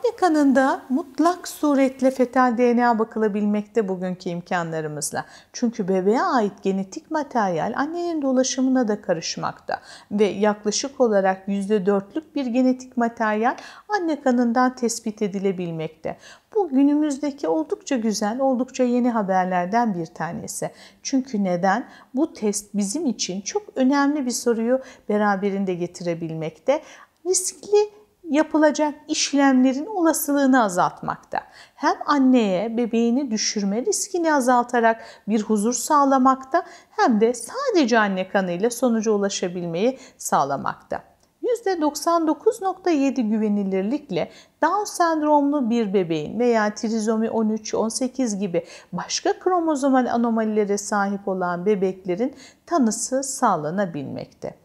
Anne kanında mutlak suretle fetal DNA bakılabilmekte bugünkü imkanlarımızla. Çünkü bebeğe ait genetik materyal annenin dolaşımına da karışmakta ve yaklaşık olarak %4'lük bir genetik materyal anne kanından tespit edilebilmekte. Bu günümüzdeki oldukça güzel, oldukça yeni haberlerden bir tanesi. Çünkü neden? Bu test bizim için çok önemli bir soruyu beraberinde getirebilmekte. Riskli yapılacak işlemlerin olasılığını azaltmakta. Hem anneye bebeğini düşürme riskini azaltarak bir huzur sağlamakta hem de sadece anne kanıyla sonuca ulaşabilmeyi sağlamakta. %99.7 güvenilirlikle Down sendromlu bir bebeğin veya trizomi 13-18 gibi başka kromozomal anomalilere sahip olan bebeklerin tanısı sağlanabilmekte.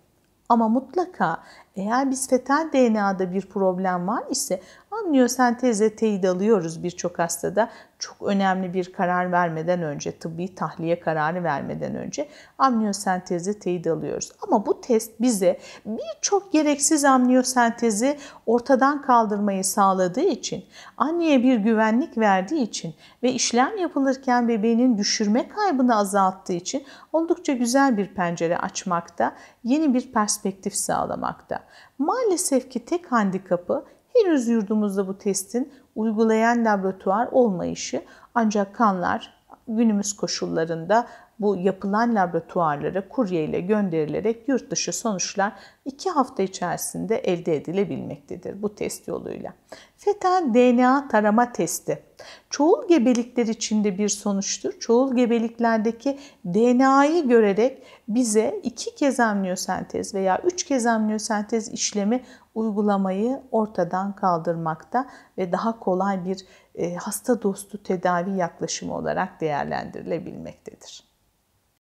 Ama mutlaka eğer biz fetal DNA'da bir problem var ise amniyosentezle teyit alıyoruz birçok hastada. Çok önemli bir karar vermeden önce, tıbbi tahliye kararı vermeden önce amniyosentezle teyit alıyoruz. Ama bu test bize birçok gereksiz amniyosentezi ortadan kaldırmayı sağladığı için, anneye bir güvenlik verdiği için ve işlem yapılırken bebeğinin düşürme kaybını azalttığı için oldukça güzel bir pencere açmakta, yeni bir perspektif sağlamakta. Maalesef ki tek handikapı henüz yurdumuzda bu testin uygulayan laboratuvar olmayışı ancak kanlar günümüz koşullarında bu yapılan laboratuvarlara kurye ile gönderilerek yurt dışı sonuçlar 2 hafta içerisinde elde edilebilmektedir bu test yoluyla. Fetal DNA tarama testi. Çoğul gebelikler içinde bir sonuçtur. Çoğul gebeliklerdeki DNA'yı görerek bize iki kez amniyosentez veya üç kez amniyosentez işlemi uygulamayı ortadan kaldırmakta ve daha kolay bir hasta dostu tedavi yaklaşımı olarak değerlendirilebilmektedir.